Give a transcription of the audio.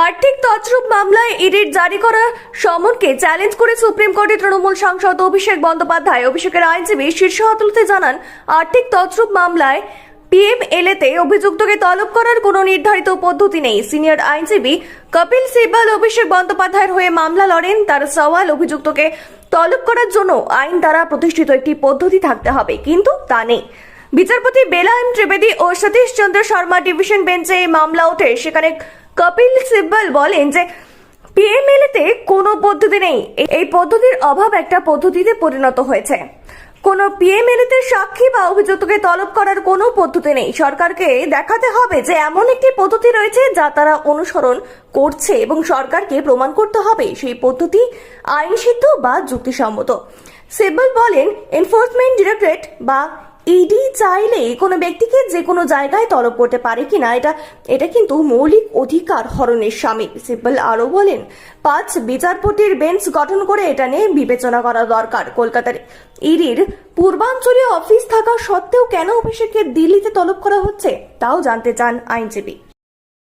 আর্থিক তছরূপ মামলায় ইডির জারি করা সমনকে চ্যালেঞ্জ করে সুপ্রিম কোর্টে তৃণমূল সাংসদ অভিষেক বন্দ্যোপাধ্যায়। অভিষেকের আইনজীবী শীর্ষ আদালতে জানান, আর্থিক তছরূপ মামলায় পিএমএলএতে অভিযুক্তকে তলব করার কোনো নির্ধারিত পদ্ধতি নেই। সিনিয়র আইনজীবী কপিল সিব্বল অভিষেক বন্দ্যোপাধ্যায়ের হয়ে মামলা লড়েন। তার সওয়াল, অভিযুক্তকে তলব করার জন্য আইন দ্বারা প্রতিষ্ঠিত একটি পদ্ধতি থাকতে হবে, কিন্তু তা নেই। বিচারপতি বেলা এম ত্রিবেদী ও সতীশ চন্দ্র শর্মা ডিভিশন বেঞ্চে এই মামলা ওঠে। সেখানে কপিল সিব্বল বলেন যে পিএমএলএতে কোনো পদ্ধতি নেই। এই পদ্ধতির অভাব একটা পদ্ধতিতে পরিণত হয়েছে। কোনো পিএমএলএতে সাক্ষী বা অভিযুক্তকে তলব করার কোনো পদ্ধতি নেই। সরকারকে দেখাতে হবে যে, এমন একটি পদ্ধতি রয়েছে যা তারা অনুসরণ করছে এবং সরকারকে প্রমাণ করতে হবে। সেই পদ্ধতি আইনসিদ্ধ বা যুক্তিসম্মত। সিব্বল বলেন এনফোর্সমেন্ট ডিরেক্টরেট বা ইডি চাইলে কোনো ব্যক্তিকে যে কোনো জায়গায় তলব করতে পারে কিনা, এটা এটা কিন্তু মৌলিক অধিকার হরণের সামিল সিব্বল আরও বলেন, পাঁচ বিচারপতির বেঞ্চ গঠন করে এটা নিয়ে বিবেচনা করা দরকার। কলকাতার ইডির পূর্বাঞ্চলীয় অফিস থাকা সত্ত্বেও কেন অভিষেককে দিল্লিতে তলব করা হচ্ছে, তাও জানতে চান আইনজীবী।